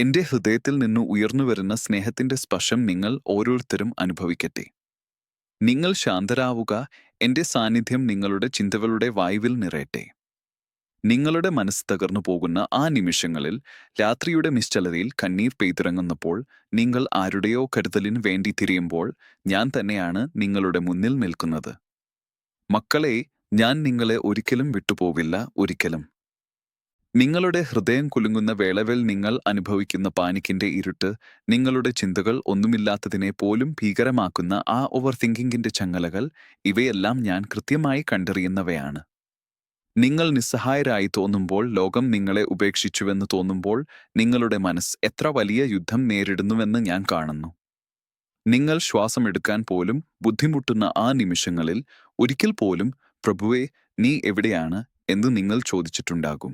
എന്റെ ഹൃദയത്തിൽ നിന്ന് ഉയർന്നുവരുന്ന സ്നേഹത്തിന്റെ സ്പർശം നിങ്ങൾ ഓരോരുത്തരും അനുഭവിക്കട്ടെ. നിങ്ങൾ ശാന്തരാവുക എന്റെ സാന്നിധ്യം നിങ്ങളുടെ ചിന്തകളുടെ വായുവിൽ നിറയട്ടെ. നിങ്ങളുടെ മനസ്സ് തകർന്നു പോകുന്ന ആ നിമിഷങ്ങളിൽ രാത്രിയുടെ നിശ്ചലതയിൽ കണ്ണീർ പെയ്തിറങ്ങുന്നപ്പോൾ നിങ്ങൾ ആരുടെയോ കരുതലിന് വേണ്ടി തിരിയുമ്പോൾ ഞാൻ തന്നെയാണ് നിങ്ങളുടെ മുന്നിൽ നിൽക്കുന്നത്. മക്കളെ ഞാൻ നിങ്ങളെ ഒരിക്കലും വിട്ടുപോവില്ല ഒരിക്കലും. നിങ്ങളുടെ ഹൃദയം കുലുങ്ങുന്ന വേളവിൽ നിങ്ങൾ അനുഭവിക്കുന്ന പാനിക്കിന്റെ ഇരുട്ട് നിങ്ങളുടെ ചിന്തകൾ ഒന്നുമില്ലാത്തതിനെ പോലും ഭീകരമാക്കുന്ന ആ ഓവർ തിങ്കിങ്ങിന്റെ ചങ്ങലകൾ ഇവയെല്ലാം ഞാൻ കൃത്യമായി കണ്ടറിയുന്നവയാണ്. നിങ്ങൾ നിസ്സഹായരായി തോന്നുമ്പോൾ ലോകം നിങ്ങളെ ഉപേക്ഷിച്ചുവെന്ന് തോന്നുമ്പോൾ നിങ്ങളുടെ മനസ്സ് എത്ര വലിയ യുദ്ധം നേരിടുന്നുവെന്ന് ഞാൻ കാണുന്നു. നിങ്ങൾ ശ്വാസമെടുക്കാൻ പോലും ബുദ്ധിമുട്ടുന്ന ആ നിമിഷങ്ങളിൽ ഒരിക്കൽ പോലും പ്രഭുവെ നീ എവിടെയാണ്? എന്ന് നിങ്ങൾ ചോദിച്ചിട്ടുണ്ടാകും.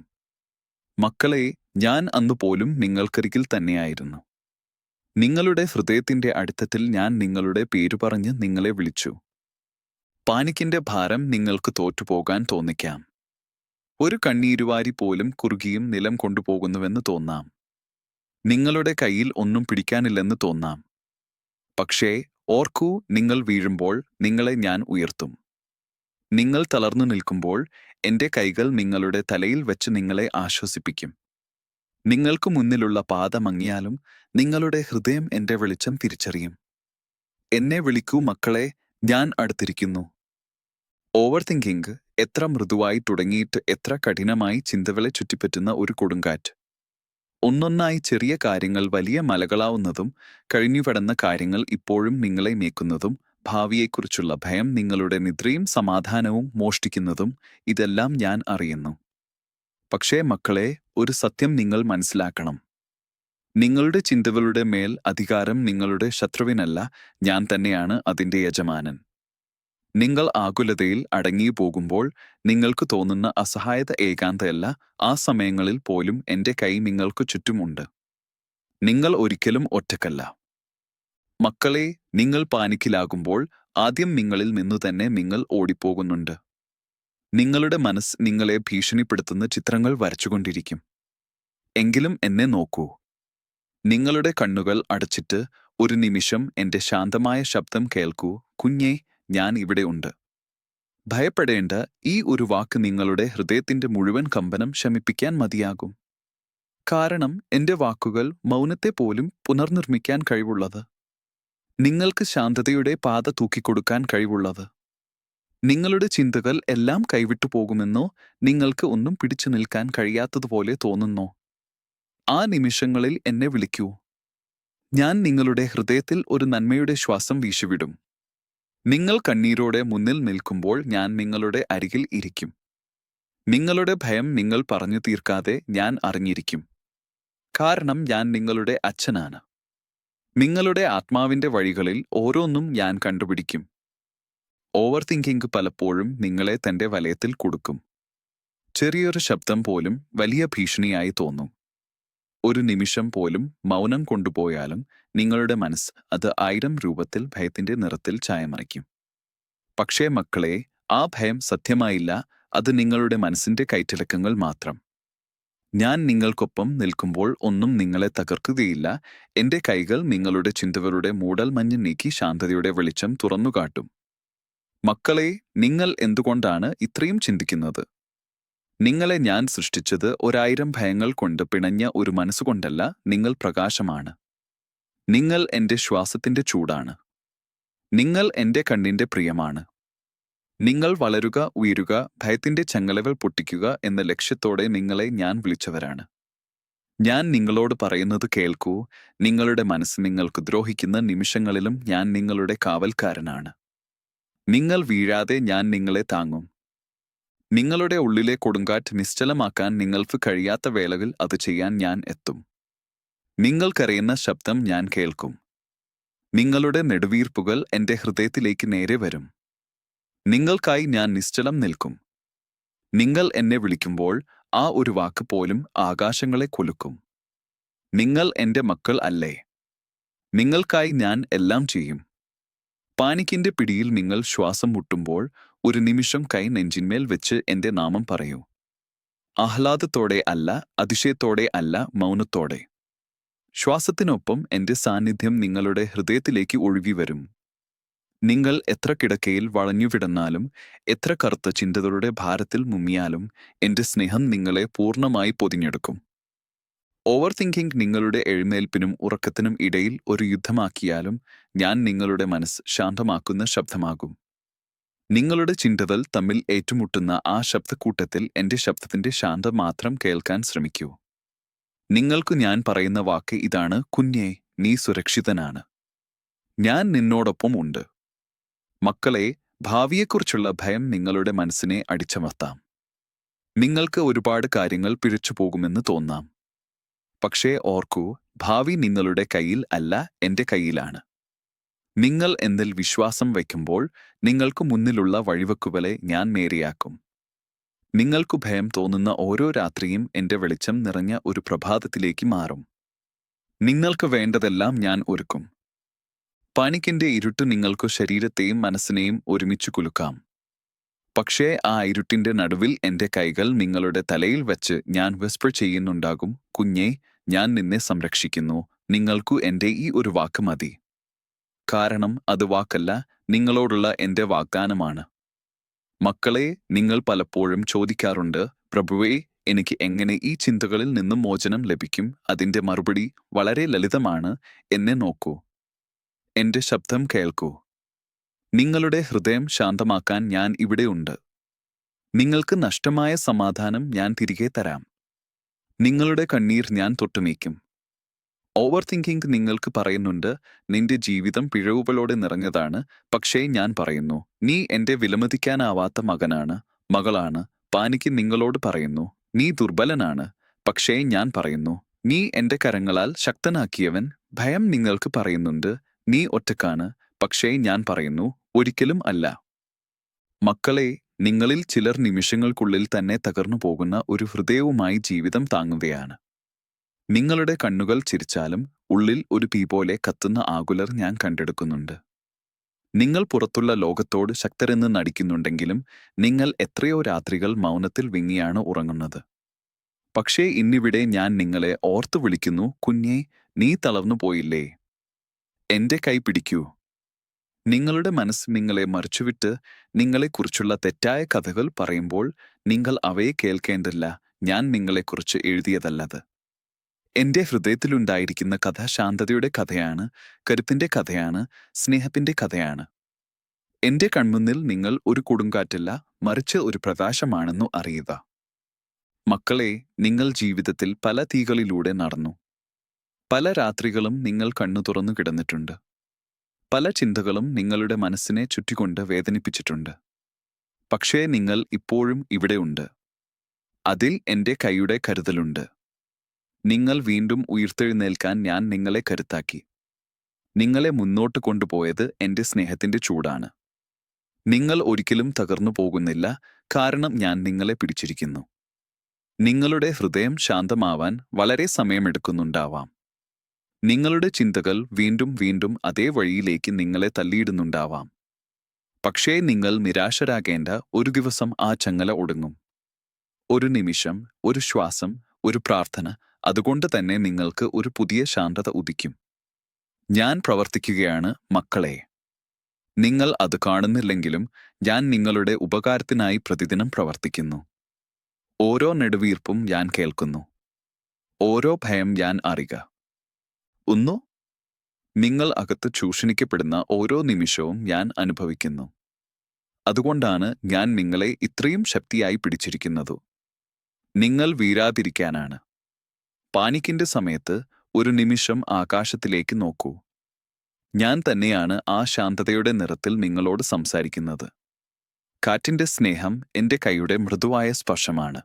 മക്കളെ ഞാൻ അന്നുപോലും നിങ്ങൾക്കരികിൽ തന്നെയായിരുന്നു. നിങ്ങളുടെ ഹൃദയത്തിന്റെ അടുത്തത്തിൽ ഞാൻ നിങ്ങളുടെ പേരു പറഞ്ഞ് നിങ്ങളെ വിളിച്ചു. പാനിക്കിന്റെ ഭാരം നിങ്ങൾക്ക് തോറ്റുപോകാൻ തോന്നിക്കാം. ഒരു കണ്ണീരുവാരി പോലും കുറുകിയും നിലം കൊണ്ടുപോകുന്നുവെന്ന് തോന്നാം. നിങ്ങളുടെ കയ്യിൽ ഒന്നും പിടിക്കാനില്ലെന്ന് തോന്നാം. പക്ഷേ ഓർക്കൂ നിങ്ങൾ വീഴുമ്പോൾ നിങ്ങളെ ഞാൻ ഉയർത്തും. നിങ്ങൾ തളർന്നു നിൽക്കുമ്പോൾ എന്റെ കൈകൾ നിങ്ങളുടെ തലയിൽ വെച്ച് നിങ്ങളെ ആശ്വസിപ്പിക്കും. നിങ്ങൾക്ക് മുന്നിലുള്ള പാത മങ്ങിയാലും നിങ്ങളുടെ ഹൃദയം എന്റെ വെളിച്ചം തിരിച്ചറിയും. എന്നെ വിളിക്കൂ മക്കളെ ഞാൻ അടുത്തിരിക്കുന്നു. ഓവർ തിങ്കിങ് എത്ര മൃദുവായി തുടങ്ങിയിട്ട് എത്ര കഠിനമായി ചിന്തകളെ ചുറ്റിപ്പറ്റുന്ന ഒരു കൊടുങ്കാറ്റ്. ഒന്നൊന്നായി ചെറിയ കാര്യങ്ങൾ വലിയ മലകളാവുന്നതും കഴിഞ്ഞുപെടുന്ന കാര്യങ്ങൾ ഇപ്പോഴും നിങ്ങളെ മേക്കുന്നതും ഭാവിയെക്കുറിച്ചുള്ള ഭയം നിങ്ങളുടെ നിദ്രയും സമാധാനവും മോഷ്ടിക്കുന്നതും ഇതെല്ലാം ഞാൻ അറിയുന്നു. പക്ഷേ മക്കളെ ഒരു സത്യം നിങ്ങൾ മനസ്സിലാക്കണം. നിങ്ങളുടെ ചിന്തകളുടെ മേൽ അധികാരം നിങ്ങളുടെ ശത്രുവിനല്ല ഞാൻ തന്നെയാണ് അതിന്റെ യജമാനൻ. നിങ്ങൾ ആകുലതയിൽ അടങ്ങി പോകുമ്പോൾ നിങ്ങൾക്ക് തോന്നുന്ന അസഹായത ഏകാന്തയല്ല ആ സമയങ്ങളിൽ പോലും എന്റെ കൈ നിങ്ങൾക്ക് ചുറ്റുമുണ്ട്. നിങ്ങൾ ഒരിക്കലും ഒറ്റക്കല്ല. മക്കളെ നിങ്ങൾ പാനിക്കിലാകുമ്പോൾ ആദ്യം നിങ്ങളിൽ നിന്നു തന്നെ നിങ്ങൾ ഓടിപ്പോകുന്നുണ്ട്. നിങ്ങളുടെ മനസ്സ് നിങ്ങളെ ഭീഷണിപ്പെടുത്തുന്ന ചിത്രങ്ങൾ വരച്ചുകൊണ്ടിരിക്കും. എങ്കിലും എന്നെ നോക്കൂ. നിങ്ങളുടെ കണ്ണുകൾ അടച്ചിട്ട് ഒരു നിമിഷം എന്റെ ശാന്തമായ ശബ്ദം കേൾക്കൂ. കുഞ്ഞേ ഞാൻ ഇവിടെ ഉണ്ട്. ഭയപ്പെടേണ്ട ഈ ഒരു വാക്ക് നിങ്ങളുടെ ഹൃദയത്തിന്റെ മുഴുവൻ കമ്പനം ശമിപ്പിക്കാൻ മതിയാകും. കാരണം എന്റെ വാക്കുകൾ മൗനത്തെ പോലും പുനർനിർമ്മിക്കാൻ കഴിവുള്ളത്. നിങ്ങൾക്ക് ശാന്തതയുടെ പാത തൂക്കിക്കൊടുക്കാൻ കഴിവുള്ളത്. നിങ്ങളുടെ ചിന്തകൾ എല്ലാം കൈവിട്ടു പോകുമെന്നോ നിങ്ങൾക്ക് ഒന്നും പിടിച്ചു നിൽക്കാൻ കഴിയാത്തതുപോലെ തോന്നുന്നോ? ആ നിമിഷങ്ങളിൽ എന്നെ വിളിക്കൂ. ഞാൻ നിങ്ങളുടെ ഹൃദയത്തിൽ ഒരു നന്മയുടെ ശ്വാസം വീശിവിടും. നിങ്ങൾ കണ്ണീരോടെ മുന്നിൽ നിൽക്കുമ്പോൾ ഞാൻ നിങ്ങളുടെ അരികിൽ ഇരിക്കും. നിങ്ങളുടെ ഭയം നിങ്ങൾ പറഞ്ഞു തീർക്കാതെ ഞാൻ അറിഞ്ഞിരിക്കും. കാരണം ഞാൻ നിങ്ങളുടെ അച്ഛനാണ്. നിങ്ങളുടെ ആത്മാവിന്റെ വഴികളിൽ ഓരോന്നും ഞാൻ കണ്ടുപിടിക്കും. ഓവർ തിങ്കിങ് പലപ്പോഴും നിങ്ങളെ തന്റെ വലയത്തിൽ കൊടുക്കും. ചെറിയൊരു ശബ്ദം പോലും വലിയ ഭീഷണിയായി തോന്നും. ഒരു നിമിഷം പോലും മൗനം കൊണ്ടുപോയാലും നിങ്ങളുടെ മനസ്സ് അത് ആയിരം രൂപത്തിൽ ഭയത്തിന്റെ നിറത്തിൽ ചായമറിക്കും പക്ഷേ മക്കളെ ആ ഭയം സത്യമായില്ല അത് നിങ്ങളുടെ മനസ്സിന്റെ കൈറ്റിലക്കങ്ങൾ മാത്രം. ഞാൻ നിങ്ങൾക്കൊപ്പം നിൽക്കുമ്പോൾ ഒന്നും നിങ്ങളെ തകർക്കുകയില്ല. എന്റെ കൈകൾ നിങ്ങളുടെ ചിന്തകളുടെ മൂടൽ മഞ്ഞ് നീക്കി ശാന്തതയുടെ വെളിച്ചം തുറന്നുകാട്ടും മക്കളെ നിങ്ങൾ എന്തുകൊണ്ടാണ് ഇത്രയും ചിന്തിക്കുന്നത്? നിങ്ങളെ ഞാൻ സൃഷ്ടിച്ചത് ഒരായിരം ഭയങ്ങൾ കൊണ്ട് പിണഞ്ഞ ഒരു മനസ്സുകൊണ്ടല്ല നിങ്ങൾ പ്രകാശമാണ്. നിങ്ങൾ എന്റെ ശ്വാസത്തിന്റെ ചൂടാണ്. നിങ്ങൾ എന്റെ കണ്ണിന്റെ പ്രിയമാണ്. നിങ്ങൾ വളരുക ഉയരുക ഭയത്തിന്റെ ചങ്ങലകൾ പൊട്ടിക്കുക എന്ന ലക്ഷ്യത്തോടെ നിങ്ങളെ ഞാൻ വിളിച്ചവരാണ്. ഞാൻ നിങ്ങളോട് പറയുന്നത് കേൾക്കൂ. നിങ്ങളുടെ മനസ്സ് നിങ്ങൾക്ക് ദ്രോഹിക്കുന്ന നിമിഷങ്ങളിലും ഞാൻ നിങ്ങളുടെ കാവൽക്കാരനാണ്. നിങ്ങൾ വീഴാതെ ഞാൻ നിങ്ങളെ താങ്ങും. നിങ്ങളുടെ ഉള്ളിലെ കൊടുങ്കാറ്റ് നിശ്ചലമാക്കാൻ നിങ്ങൾക്ക് കഴിയാത്ത വേളകൾ അത് ചെയ്യാൻ ഞാൻ എത്തും. നിങ്ങൾക്കറിയുന്ന ശബ്ദം ഞാൻ കേൾക്കും. നിങ്ങളുടെ നെടുവീർപ്പുകൾ എന്റെ ഹൃദയത്തിലേക്ക് നേരെ വരും. നിങ്ങൾക്കായി ഞാൻ നിശ്ചലം നിൽക്കും. നിങ്ങൾ എന്നെ വിളിക്കുമ്പോൾ ആ ഒരു വാക്ക് പോലും ആകാശങ്ങളെ കൊലുക്കും. നിങ്ങൾ എന്റെ മക്കൾ അല്ലേ? നിങ്ങൾക്കായി ഞാൻ എല്ലാം ചെയ്യും. പാനിക്കിന്റെ പിടിയിൽ നിങ്ങൾ ശ്വാസം മുട്ടുമ്പോൾ ഒരു നിമിഷം കൈ നെഞ്ചിന്മേൽ വെച്ച് എന്റെ നാമം പറയൂ. ആഹ്ലാദത്തോടെ അല്ല അതിശയത്തോടെ അല്ല മൗനത്തോടെ. ശ്വാസത്തിനൊപ്പം എന്റെ സാന്നിധ്യം നിങ്ങളുടെ ഹൃദയത്തിലേക്ക് ഒഴുകി വരും. നിങ്ങൾ എത്ര കിടക്കയിൽ വളഞ്ഞുവിടന്നാലും എത്ര കറുത്ത ചിന്തകളുടെ ഭാരത്തിൽ മുങ്ങിയാലും എന്റെ സ്നേഹം നിങ്ങളെ പൂർണമായി പൊതിഞ്ഞെടുക്കും. ഓവർ തിങ്കിങ് നിങ്ങളുടെ എഴുന്നേൽപ്പിനും ഉറക്കത്തിനും ഇടയിൽ ഒരു യുദ്ധമാക്കിയാലും ഞാൻ നിങ്ങളുടെ മനസ്സ് ശാന്തമാക്കുന്ന ശബ്ദമാകും. നിങ്ങളുടെ ചിന്തകൾ തമ്മിൽ ഏറ്റുമുട്ടുന്ന ആ ശബ്ദക്കൂട്ടത്തിൽ എന്റെ ശബ്ദത്തിന്റെ ശാന്തം മാത്രം കേൾക്കാൻ ശ്രമിക്കൂ. നിങ്ങൾക്ക് ഞാൻ പറയുന്ന വാക്ക് ഇതാണ് കുഞ്ഞേ നീ സുരക്ഷിതനാണ്. ഞാൻ നിന്നോടൊപ്പം ഉണ്ട് മക്കളെ ഭാവിയെക്കുറിച്ചുള്ള ഭയം നിങ്ങളുടെ മനസ്സിനെ അടിച്ചമർത്താം. നിങ്ങൾക്ക് ഒരുപാട് കാര്യങ്ങൾ പിഴച്ചു പോകുമെന്ന് തോന്നാം. പക്ഷേ ഓർക്കൂ ഭാവി നിങ്ങളുടെ കയ്യിൽ അല്ല എന്റെ കയ്യിലാണ്. നിങ്ങൾ എന്നിൽ വിശ്വാസം വയ്ക്കുമ്പോൾ നിങ്ങൾക്ക് മുന്നിലുള്ള വഴിവെക്കുകളെ ഞാൻ നേരെയാക്കും. നിങ്ങൾക്കു ഭയം തോന്നുന്ന ഓരോ രാത്രിയും എന്റെ വെളിച്ചം നിറഞ്ഞ ഒരു പ്രഭാതത്തിലേക്ക് മാറും. നിങ്ങൾക്ക് വേണ്ടതെല്ലാം ഞാൻ ഒരുക്കും. പണിക്കിന്റെ ഇരുട്ട് നിങ്ങൾക്കു ശരീരത്തെയും മനസ്സിനെയും ഒരുമിച്ച് കുലുക്കാം. പക്ഷേ ആ ഇരുട്ടിന്റെ നടുവിൽ എന്റെ കൈകൾ നിങ്ങളുടെ തലയിൽ വെച്ച് ഞാൻ വിസ്പർ ചെയ്യുന്നുണ്ടാകും. കുഞ്ഞേ ഞാൻ നിന്നെ സംരക്ഷിക്കുന്നു. നിങ്ങൾക്കു എന്റെ ഈ ഒരു വാക്ക് മതി. കാരണം അത് വാക്കല്ല നിങ്ങളോടുള്ള എന്റെ വാഗ്ദാനമാണ്. മക്കളെ നിങ്ങൾ പലപ്പോഴും ചോദിക്കാറുണ്ട് പ്രഭുവേ എനിക്ക് എങ്ങനെ ഈ ചിന്തകളിൽ നിന്നും മോചനം ലഭിക്കും? അതിന്റെ മറുപടി വളരെ ലളിതമാണ്. എന്നെ നോക്കൂ. എന്റെ ശബ്ദം കേൾക്കൂ. നിങ്ങളുടെ ഹൃദയം ശാന്തമാക്കാൻ ഞാൻ ഇവിടെയുണ്ട്. നിങ്ങൾക്ക് നഷ്ടമായ സമാധാനം ഞാൻ തിരികെ തരാം. നിങ്ങളുടെ കണ്ണീർ ഞാൻ തൊട്ടുനീക്കും. ഓവർ തിങ്കിങ് നിങ്ങൾക്ക് പറയുന്നുണ്ട് നിന്റെ ജീവിതം പിഴവുകളോടെ നിറഞ്ഞതാണ് പക്ഷേ ഞാൻ പറയുന്നു നീ എന്റെ വിലമതിക്കാനാവാത്ത മകനാണ് മകളാണ് പാനിക്ക് നിങ്ങളോട് പറയുന്നു നീ ദുർബലനാണ് പക്ഷേ ഞാൻ പറയുന്നു നീ എന്റെ കരങ്ങളാൽ ശക്തനാക്കിയവൻ ഭയം നിങ്ങൾക്ക് പറയുന്നുണ്ട് നീ ഒറ്റക്കാണ് പക്ഷേ ഞാൻ പറയുന്നു ഒരിക്കലും അല്ല. മക്കളെ നിങ്ങളിൽ ചിലർ നിമിഷങ്ങൾക്കുള്ളിൽ തന്നെ തകർന്നു പോകുന്ന ഒരു ഹൃദയവുമായി ജീവിതം താങ്ങുകയാണ്. നിങ്ങളുടെ കണ്ണുകൾ ചിരിച്ചാലും ഉള്ളിൽ ഒരു തീ പോലെ കത്തുന്ന ആകുലർ ഞാൻ കണ്ടെടുക്കുന്നുണ്ട്. നിങ്ങൾ പുറത്തുള്ള ലോകത്തോട് ശക്തരെന്ന് നടിക്കുന്നുണ്ടെങ്കിലും നിങ്ങൾ എത്രയോ രാത്രികൾ മൗനത്തിൽ വിങ്ങിയാണ് ഉറങ്ങുന്നത്. പക്ഷേ ഇന്നിവിടെ ഞാൻ നിങ്ങളെ ഓർത്തു വിളിക്കുന്നു കുഞ്ഞേ നീ തളർന്നു പോയില്ലേ? എന്റെ കൈ പിടിക്കൂ. നിങ്ങളുടെ മനസ്സ് നിങ്ങളെ മറിച്ചുവിട്ട് നിങ്ങളെക്കുറിച്ചുള്ള തെറ്റായ കഥകൾ പറയുമ്പോൾ നിങ്ങൾ അവയെ കേൾക്കേണ്ടല്ല ഞാൻ നിങ്ങളെക്കുറിച്ച് എഴുതിയതല്ലത്. എന്റെ ഹൃദയത്തിലുണ്ടായിരിക്കുന്ന കഥ ശാന്തതയുടെ കഥയാണ് കരുത്തിന്റെ കഥയാണ് സ്നേഹത്തിന്റെ കഥയാണ്. എന്റെ കൺമുന്നിൽ നിങ്ങൾ ഒരു കൊടുങ്കാറ്റല്ല മറിച്ച് ഒരു പ്രകാശമാണെന്നു അറിയുക. മക്കളെ നിങ്ങൾ ജീവിതത്തിൽ പല തീകളിലൂടെ നടന്നു. പല രാത്രികളും നിങ്ങൾ കണ്ണു തുറന്നു കിടന്നിട്ടുണ്ട്. പല ചിന്തകളും നിങ്ങളുടെ മനസ്സിനെ ചുറ്റിക്കൊണ്ട് വേദനിപ്പിച്ചിട്ടുണ്ട്. പക്ഷേ നിങ്ങൾ ഇപ്പോഴും ഇവിടെയുണ്ട്. അതിൽ എന്റെ കൈയുടെ കരുതലുണ്ട്. നിങ്ങൾ വീണ്ടും ഉയർത്തെഴുന്നേൽക്കാൻ ഞാൻ നിങ്ങളെ കരുത്താക്കി. നിങ്ങളെ മുന്നോട്ട് കൊണ്ടുപോയത് എന്റെ സ്നേഹത്തിന്റെ ചൂടാണ്. നിങ്ങൾ ഒരിക്കലും തകർന്നു പോകുന്നില്ല കാരണം ഞാൻ നിങ്ങളെ പിടിച്ചിരിക്കുന്നു. നിങ്ങളുടെ ഹൃദയം ശാന്തമാവാൻ വളരെ സമയമെടുക്കുന്നുണ്ടാവാം. നിങ്ങളുടെ ചിന്തകൾ വീണ്ടും വീണ്ടും അതേ വഴിയിലേക്ക് നിങ്ങളെ തള്ളിയിടുന്നുണ്ടാവാം. പക്ഷേ നിങ്ങൾ നിരാശരാകേണ്ട ഒരു ദിവസം ആ ചങ്ങല ഒടുങ്ങും. ഒരു നിമിഷം ഒരു ശ്വാസം ഒരു പ്രാർത്ഥന അതുകൊണ്ട് തന്നെ നിങ്ങൾക്ക് ഒരു പുതിയ ശാന്തത ഉദിക്കും. ഞാൻ പ്രവർത്തിക്കുകയാണ് മക്കളെ. നിങ്ങൾ അത് കാണുന്നില്ലെങ്കിലും ഞാൻ നിങ്ങളുടെ ഉപകാരത്തിനായി പ്രതിദിനം പ്രവർത്തിക്കുന്നു. ഓരോ നെടുവീർപ്പും ഞാൻ കേൾക്കുന്നു. ഓരോ ഭയം ഞാൻ അറിയുക. ഒന്നു നിങ്ങൾ അകത്ത് ചൂഷണിക്കപ്പെടുന്ന ഓരോ നിമിഷവും ഞാൻ അനുഭവിക്കുന്നു. അതുകൊണ്ടാണ് ഞാൻ നിങ്ങളെ ഇത്രയും ശക്തിയായി പിടിച്ചിരിക്കുന്നതു. നിങ്ങൾ വീരാതിരിക്കാനാണ് പാനിക്കിന്റെ സമയത്ത് ഒരു നിമിഷം ആകാശത്തിലേക്ക് നോക്കൂ. ഞാൻ തന്നെയാണ് ആ ശാന്തതയുടെ നിറത്തിൽ നിങ്ങളോട് സംസാരിക്കുന്നത്. കാറ്റിന്റെ സ്നേഹം എന്റെ കൈയുടെ മൃദുവായ സ്പർശമാണ്.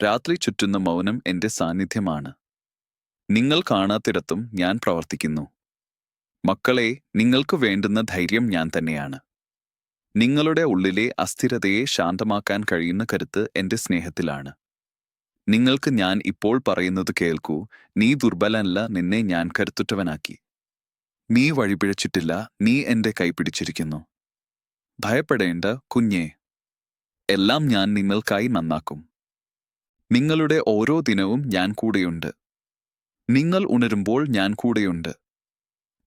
രാത്രി ചുറ്റുന്ന മൗനം എന്റെ സാന്നിധ്യമാണ്. നിങ്ങൾ കാണാത്തിടത്തും ഞാൻ പ്രവർത്തിക്കുന്നു. മക്കളെ നിങ്ങൾക്ക് വേണ്ടുന്ന ധൈര്യം ഞാൻ തന്നെയാണ്. നിങ്ങളുടെ ഉള്ളിലെ അസ്ഥിരതയെ ശാന്തമാക്കാൻ കഴിയുന്ന കരുത്ത് എന്റെ സ്നേഹത്തിലാണ്. നിങ്ങൾക്ക് ഞാൻ ഇപ്പോൾ പറയുന്നത് കേൾക്കൂ നീ ദുർബലനല്ല നിന്നെ ഞാൻ കരുത്തുറ്റവനാക്കി. നീ വഴിപിഴച്ചിട്ടില്ല നീ എന്റെ കൈ പിടിച്ചിരിക്കുന്നു. ഭയപ്പെടേണ്ട കുഞ്ഞേ. എല്ലാം ഞാൻ നിങ്ങൾക്കായി നന്നാക്കും. നിങ്ങളുടെ ഓരോ ദിനവും ഞാൻ കൂടെയുണ്ട്. നിങ്ങൾ ഉണരുമ്പോൾ ഞാൻ കൂടെയുണ്ട്.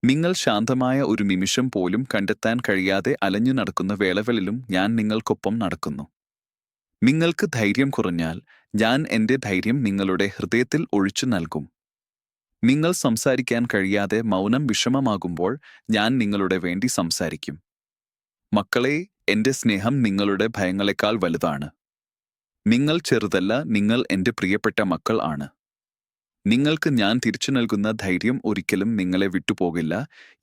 നിങ്ങൾ ശാന്തമായ ഒരു നിമിഷം പോലും കണ്ടെത്താൻ കഴിയാതെ അലഞ്ഞു നടക്കുന്ന വേളകളിലും ഞാൻ നിങ്ങൾക്കൊപ്പം നടക്കുന്നു. നിങ്ങൾക്ക് ധൈര്യം കുറഞ്ഞാൽ ഞാൻ എന്റെ ധൈര്യം നിങ്ങളുടെ ഹൃദയത്തിൽ ഒഴിച്ചു നൽകും. നിങ്ങൾ സംസാരിക്കാൻ കഴിയാതെ മൗനം വിഷമമാകുമ്പോൾ ഞാൻ നിങ്ങളുടെ വേണ്ടി സംസാരിക്കും. മക്കളെ എന്റെ സ്നേഹം നിങ്ങളുടെ ഭയങ്ങളെക്കാൾ വലുതാണ്. നിങ്ങൾ ചെറുതല്ല നിങ്ങൾ എന്റെ പ്രിയപ്പെട്ട മക്കൾ ആണ്. നിങ്ങൾക്ക് ഞാൻ തിരിച്ചു നൽകുന്ന ധൈര്യം ഒരിക്കലും നിങ്ങളെ വിട്ടുപോകില്ല.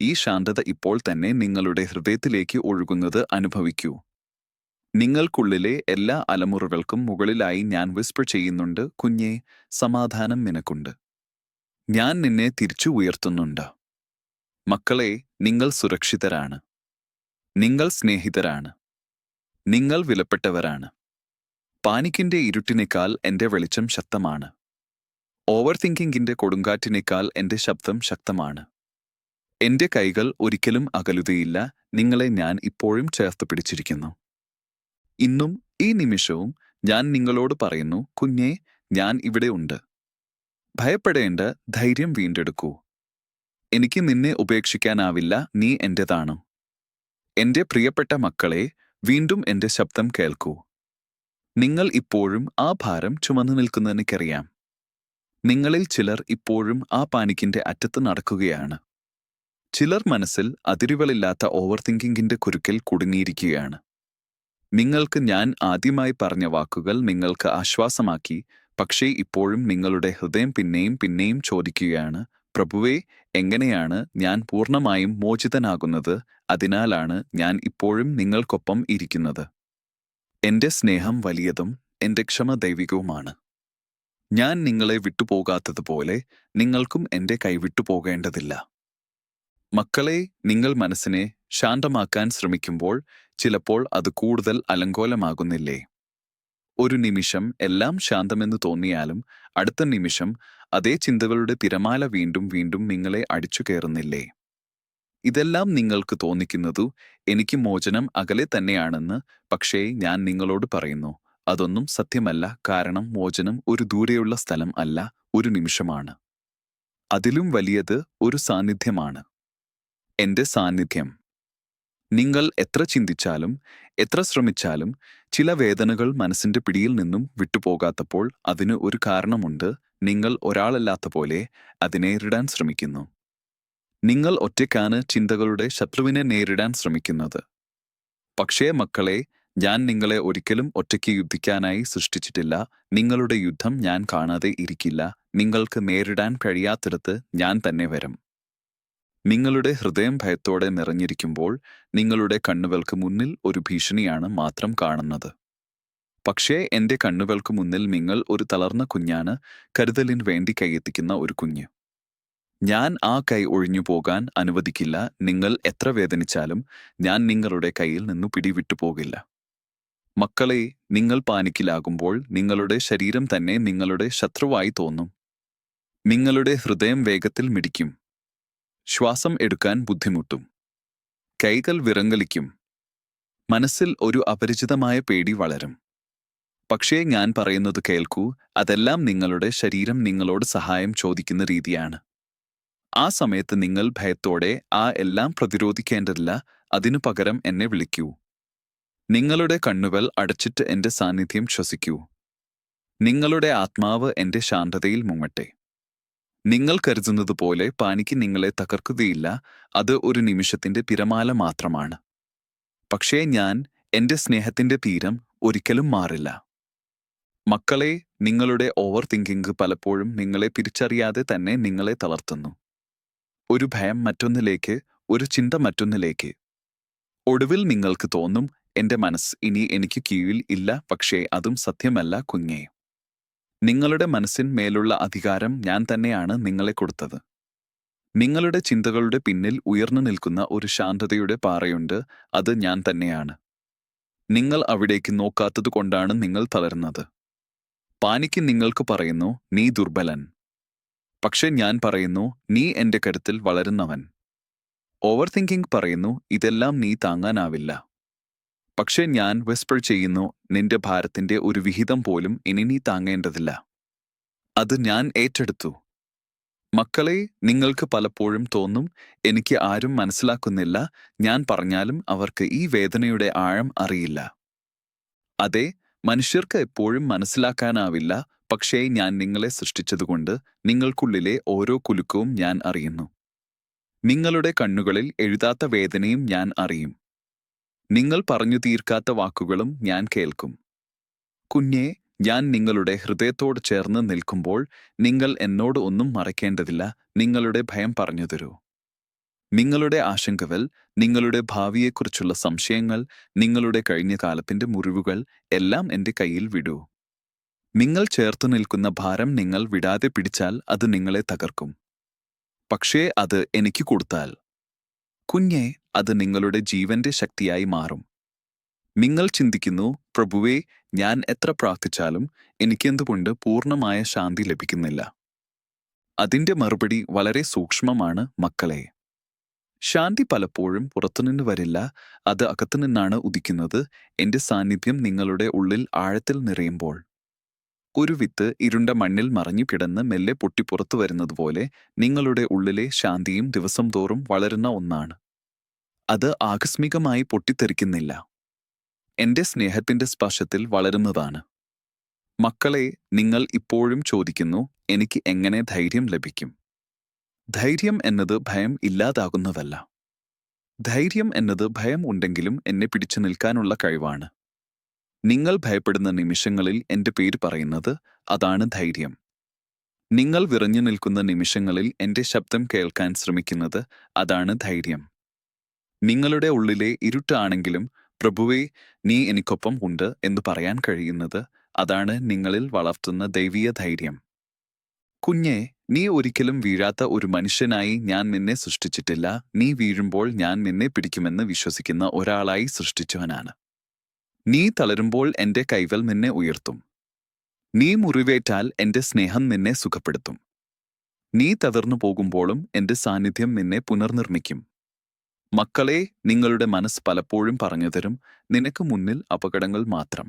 ഈ ശാന്തത ഇപ്പോൾ തന്നെ നിങ്ങളുടെ ഹൃദയത്തിലേക്ക് ഒഴുകുന്നത് അനുഭവിക്കൂ. നിങ്ങൾക്കുള്ളിലെ എല്ലാ അലമുറകൾക്കും മുകളിലായി ഞാൻ വിസ്പർ ചെയ്യുന്നുണ്ട് കുഞ്ഞെ സമാധാനം നിനക്കുണ്ട്. ഞാൻ നിന്നെ തിരിച്ചു ഉയർത്തുന്നുണ്ട്. മക്കളെ നിങ്ങൾ സുരക്ഷിതരാണ്. നിങ്ങൾ സ്നേഹിതരാണ്. നിങ്ങൾ വിലപ്പെട്ടവരാണ്. പാനിക്കിന്റെ ഇരുട്ടിനേക്കാൾ എന്റെ വെളിച്ചം ശക്തമാണ്. ഓവർ തിങ്കിങ്ങിന്റെ കൊടുങ്കാറ്റിനേക്കാൾ എന്റെ ശബ്ദം ശക്തമാണ്. എന്റെ കൈകൾ ഒരിക്കലും അകലുകയില്ല നിങ്ങളെ ഞാൻ ഇപ്പോഴും ചേർത്ത് പിടിച്ചിരിക്കുന്നു. ഇന്നും ഈ നിമിഷവും ഞാൻ നിങ്ങളോട് പറയുന്നു കുഞ്ഞെ ഞാൻ ഇവിടെ ഉണ്ട്. ഭയപ്പെടേണ്ട ധൈര്യം വീണ്ടെടുക്കൂ. എനിക്ക് നിന്നെ ഉപേക്ഷിക്കാനാവില്ല നീ എന്റേതാണ്. എന്റെ പ്രിയപ്പെട്ട മക്കളെ വീണ്ടും എന്റെ ശബ്ദം കേൾക്കൂ. നിങ്ങൾ ഇപ്പോഴും ആ ഭാരം ചുമന്നു നിൽക്കുന്നതെനിക്കറിയാം. നിങ്ങളിൽ ചിലർ ഇപ്പോഴും ആ പാനിക്കിന്റെ അറ്റത്ത് നടക്കുകയാണ്. ചിലർ മനസ്സിൽ അതിരുകളില്ലാത്ത ഓവർ തിങ്കിങ്ങിന്റെ കുരുക്കിൽ കുടുങ്ങിയിരിക്കുകയാണ്. നിങ്ങൾക്ക് ഞാൻ ആദ്യമായി പറഞ്ഞ വാക്കുകൾ നിങ്ങൾക്ക് ആശ്വാസമാക്കി പക്ഷേ ഇപ്പോഴും നിങ്ങളുടെ ഹൃദയം പിന്നെയും പിന്നെയും ചോദിക്കുകയാണ് പ്രഭുവേ എങ്ങനെയാണ് ഞാൻ പൂർണമായും മോചിതനാകുന്നത്? അതിനാലാണ് ഞാൻ ഇപ്പോഴും നിങ്ങൾക്കൊപ്പം ഇരിക്കുന്നത്. എന്റെ സ്നേഹം വലിയതും എന്റെ ക്ഷമ ദൈവികവുമാണ്. ഞാൻ നിങ്ങളെ വിട്ടുപോകാത്തതുപോലെ നിങ്ങൾക്കും എന്റെ കൈവിട്ടു പോകേണ്ടതില്ല മക്കളെ നിങ്ങൾ മനസ്സിനെ ശാന്തമാക്കാൻ ശ്രമിക്കുമ്പോൾ ചിലപ്പോൾ അത് കൂടുതൽ അലങ്കോലമാകുന്നില്ലേ? ഒരു നിമിഷം എല്ലാം ശാന്തമെന്ന് തോന്നിയാലും അടുത്ത നിമിഷം അതേ ചിന്തകളുടെ തിരമാല വീണ്ടും വീണ്ടും നിങ്ങളെ അടിച്ചു കയറുന്നില്ലേ? ഇതെല്ലാം നിങ്ങൾക്ക് തോന്നിക്കുന്നതു എനിക്ക് മോചനം അകലെ തന്നെയാണെന്ന് പക്ഷേ ഞാൻ നിങ്ങളോട് പറയുന്നു. അതൊന്നും സത്യമല്ല കാരണം മോചനം ഒരു ദൂരെയുള്ള സ്ഥലം അല്ല ഒരു നിമിഷമാണ്. അതിലും വലിയത് ഒരു സാന്നിധ്യമാണ്. എന്റെ സാന്നിധ്യം. നിങ്ങൾ എത്ര ചിന്തിച്ചാലും എത്ര ശ്രമിച്ചാലും ചില വേദനകൾ മനസ്സിന്റെ പിടിയിൽ നിന്നും വിട്ടുപോകാത്തപ്പോൾ അതിന് ഒരു കാരണമുണ്ട് നിങ്ങൾ ഒരാളല്ലാത്ത പോലെ അതിനെ നേരിടാൻ ശ്രമിക്കുന്നു. നിങ്ങൾ ഒറ്റയ്ക്കാണ് ചിന്തകളുടെ ശത്രുവിനെ നേരിടാൻ ശ്രമിക്കുന്നത്. പക്ഷേ മക്കളെ ഞാൻ നിങ്ങളെ ഒരിക്കലും ഒറ്റയ്ക്ക് യുദ്ധിക്കാനായി സൃഷ്ടിച്ചിട്ടില്ല. നിങ്ങളുടെ യുദ്ധം ഞാൻ കാണാതെ ഇരിക്കില്ല. നിങ്ങൾക്ക് നേരിടാൻ കഴിയാത്തിടത്ത് ഞാൻ തന്നെ വരും. നിങ്ങളുടെ ഹൃദയം ഭയത്തോടെ നിറഞ്ഞിരിക്കുമ്പോൾ നിങ്ങളുടെ കണ്ണുകൾക്ക് മുന്നിൽ ഒരു ഭീഷണിയാണ് മാത്രം കാണുന്നത്. പക്ഷേ എന്റെ കണ്ണുകൾക്ക് മുന്നിൽ നിങ്ങൾ ഒരു തളർന്ന കുഞ്ഞാണ് കരുതലിന് വേണ്ടി കൈയെത്തിക്കുന്ന ഒരു കുഞ്ഞ്. ഞാൻ ആ കൈ ഒഴിഞ്ഞു പോകാൻ അനുവദിക്കില്ല. നിങ്ങൾ എത്ര വേദനിച്ചാലും ഞാൻ നിങ്ങളുടെ കയ്യിൽ നിന്നു പിടിവിട്ടു പോകില്ല. മക്കളെ നിങ്ങൾ പാനിക്കിലാകുമ്പോൾ നിങ്ങളുടെ ശരീരം തന്നെ നിങ്ങളുടെ ശത്രുവായി തോന്നും. നിങ്ങളുടെ ഹൃദയം വേഗത്തിൽ മിടിക്കും. ശ്വാസം എടുക്കാൻ ബുദ്ധിമുട്ടും. കൈകൾ വിറങ്ങലിക്കും. മനസ്സിൽ ഒരു അപരിചിതമായ പേടി വളരും. പക്ഷേ ഞാൻ പറയുന്നത് കേൾക്കൂ അതെല്ലാം നിങ്ങളുടെ ശരീരം നിങ്ങളോട് സഹായം ചോദിക്കുന്ന രീതിയാണ്. ആ സമയത്ത് നിങ്ങൾ ഭയത്തോടെ ആ എല്ലാം പ്രതിരോധിക്കേണ്ടതില്ല അതിനു പകരം എന്നെ വിളിക്കൂ. നിങ്ങളുടെ കണ്ണുകൾ അടച്ചിട്ട് എന്റെ സാന്നിധ്യം ശ്വസിക്കൂ. നിങ്ങളുടെ ആത്മാവ് എന്റെ ശാന്തതയിൽ മുങ്ങട്ടെ. നിങ്ങൾ കരുതുന്നത് പോലെ പാനിക്ക് നിങ്ങളെ തകർക്കുകയില്ല അത് ഒരു നിമിഷത്തിന്റെ തിരമാല മാത്രമാണ്. പക്ഷേ ഞാൻ എന്റെ സ്നേഹത്തിന്റെ തീരം ഒരിക്കലും മാറില്ല. മക്കളെ നിങ്ങളുടെ ഓവർ തിങ്കിങ് പലപ്പോഴും നിങ്ങളെ തിരിച്ചറിയാതെ തന്നെ നിങ്ങളെ തളർത്തുന്നു. ഒരു ഭയം മറ്റൊന്നിലേക്ക് ഒരു ചിന്ത മറ്റൊന്നിലേക്ക്. ഒടുവിൽ നിങ്ങൾക്ക് തോന്നും എന്റെ മനസ്സ് ഇനി എനിക്ക് കീഴിൽ ഇല്ല പക്ഷേ അതും സത്യമല്ല കുഞ്ഞേ. നിങ്ങളുടെ മനസ്സിൻ മേലുള്ള അധികാരം ഞാൻ തന്നെയാണ് നിങ്ങളെ കൊടുത്തത്. നിങ്ങളുടെ ചിന്തകളുടെ പിന്നിൽ ഉയർന്നു നിൽക്കുന്ന ഒരു ശാന്തതയുടെ പാറയുണ്ട് അത് ഞാൻ തന്നെയാണ്. നിങ്ങൾ അവിടേക്ക് നോക്കാത്തതുകൊണ്ടാണ് നിങ്ങൾ തളരുന്നത്. പാനിക്ക് നിങ്ങൾക്ക് പറയുന്നു നീ ദുർബലൻ. പക്ഷെ ഞാൻ പറയുന്നു നീ എന്റെ കരുത്തിൽ വളരുന്നവൻ. ഓവർ തിങ്കിങ് പറയുന്നു ഇതെല്ലാം നീ താങ്ങാനാവില്ല. പക്ഷേ ഞാൻ വിസ്പർ ചെയ്യുന്നു നിന്റെ ഭാരത്തിന്റെ ഒരു വിഹിതം പോലും ഇനി നീ താങ്ങേണ്ടതില്ല. അത് ഞാൻ ഏറ്റെടുത്തു. മക്കളെ നിങ്ങൾക്ക് പലപ്പോഴും തോന്നും എനിക്ക് ആരും മനസ്സിലാക്കുന്നില്ല. ഞാൻ പറഞ്ഞാലും അവർക്ക് ഈ വേദനയുടെ ആഴം അറിയില്ല. അതെ മനുഷ്യർക്ക് എപ്പോഴും മനസ്സിലാക്കാനാവില്ല. പക്ഷേ ഞാൻ നിങ്ങളെ സൃഷ്ടിച്ചതുകൊണ്ട് നിങ്ങൾക്കുള്ളിലെ ഓരോ കുലുക്കവും ഞാൻ അറിയുന്നു. നിങ്ങളുടെ കണ്ണുകളിൽ എഴുതാത്ത വേദനയും ഞാൻ അറിയും. നിങ്ങൾ പറഞ്ഞു തീർക്കാത്ത വാക്കുകളും ഞാൻ കേൾക്കും. കുഞ്ഞെ ഞാൻ നിങ്ങളുടെ ഹൃദയത്തോട് ചേർന്ന് നിൽക്കുമ്പോൾ നിങ്ങൾ എന്നോട് ഒന്നും മറയ്ക്കേണ്ടതില്ല നിങ്ങളുടെ ഭയം പറഞ്ഞു തരൂ. നിങ്ങളുടെ ആശങ്കകൾ നിങ്ങളുടെ ഭാവിയെക്കുറിച്ചുള്ള സംശയങ്ങൾ നിങ്ങളുടെ കഴിഞ്ഞ കാലത്തിന്റെ മുറിവുകൾ എല്ലാം എന്റെ കയ്യിൽ വിടൂ. നിങ്ങൾ ചേർത്തു നിൽക്കുന്ന ഭാരം നിങ്ങൾ വിടാതെ പിടിച്ചാൽ അത് നിങ്ങളെ തകർക്കും. പക്ഷേ അത് എനിക്ക് കൊടുത്താൽ കുഞ്ഞെ അത് നിങ്ങളുടെ ജീവന്റെ ശക്തിയായി മാറും. നിങ്ങൾ ചിന്തിക്കുന്നു പ്രഭുവേ ഞാൻ എത്ര പ്രാർത്ഥിച്ചാലും എനിക്കെന്തുകൊണ്ട് പൂർണമായ ശാന്തി ലഭിക്കുന്നില്ല. അതിന്റെ മറുപടി വളരെ സൂക്ഷ്മമാണ് മക്കളെ. ശാന്തി പലപ്പോഴും പുറത്തുനിന്ന് വരില്ല അത് അകത്തുനിന്നാണ് ഉദിക്കുന്നത്. എന്റെ സാന്നിധ്യം നിങ്ങളുടെ ഉള്ളിൽ ആഴത്തിൽ നിറയുമ്പോൾ. ഒരു വിത്ത് ഇരുണ്ട മണ്ണിൽ മറഞ്ഞു കിടന്ന് മെല്ലെ പൊട്ടിപ്പുറത്തു വരുന്നതുപോലെ നിങ്ങളുടെ ഉള്ളിലെ ശാന്തിയും ദിവസം തോറും വളരുന്ന ഒന്നാണ്. അത് ആകസ്മികമായി പൊട്ടിത്തെറിക്കുന്നില്ല. എന്റെ സ്നേഹത്തിന്റെ സ്പർശത്തിൽ വളരുന്നതാണ്. മക്കളെ നിങ്ങൾ ഇപ്പോഴും ചോദിക്കുന്നു എനിക്ക് എങ്ങനെ ധൈര്യം ലഭിക്കും? ധൈര്യം എന്നത് ഭയം ഇല്ലാതാകുന്നതല്ല. ധൈര്യം എന്നത് ഭയം ഉണ്ടെങ്കിലും എന്നെ പിടിച്ചു നിൽക്കാനുള്ള കഴിവാണ്. നിങ്ങൾ ഭയപ്പെടുന്ന നിമിഷങ്ങളിൽ എന്റെ പേര് പറയുന്നത് അതാണ് ധൈര്യം. നിങ്ങൾ വിറഞ്ഞു നിൽക്കുന്ന നിമിഷങ്ങളിൽ എന്റെ ശബ്ദം കേൾക്കാൻ ശ്രമിക്കുന്നത് അതാണ് ധൈര്യം. നിങ്ങളുടെ ഉള്ളിലെ ഇരുട്ടാണെങ്കിലും പ്രഭുവേ നീ എനിക്കൊപ്പം ഉണ്ട് എന്ന് പറയാൻ കഴിയുന്നത് അതാണ് നിങ്ങളിൽ വളർത്തുന്ന ദൈവീയ ധൈര്യം. കുഞ്ഞെ നീ ഒരിക്കലും വീഴാത്ത ഒരു മനുഷ്യനായി ഞാൻ നിന്നെ സൃഷ്ടിച്ചിട്ടില്ല. നീ വീഴുമ്പോൾ ഞാൻ നിന്നെ പിടിക്കുമെന്ന് വിശ്വസിക്കുന്ന ഒരാളായി സൃഷ്ടിച്ചവനാണ്. നീ തളരുമ്പോൾ എന്റെ കൈകൾ നിന്നെ ഉയർത്തും. നീ മുറിവേറ്റാൽ എന്റെ സ്നേഹം നിന്നെ സുഖപ്പെടുത്തും. നീ തകർന്നു പോകുമ്പോഴും എന്റെ സാന്നിധ്യം നിന്നെ പുനർനിർമ്മിക്കും. മക്കളെ നിങ്ങളുടെ മനസ്സ് പലപ്പോഴും പറഞ്ഞുതരും നിനക്ക് മുന്നിൽ അപകടങ്ങൾ മാത്രം.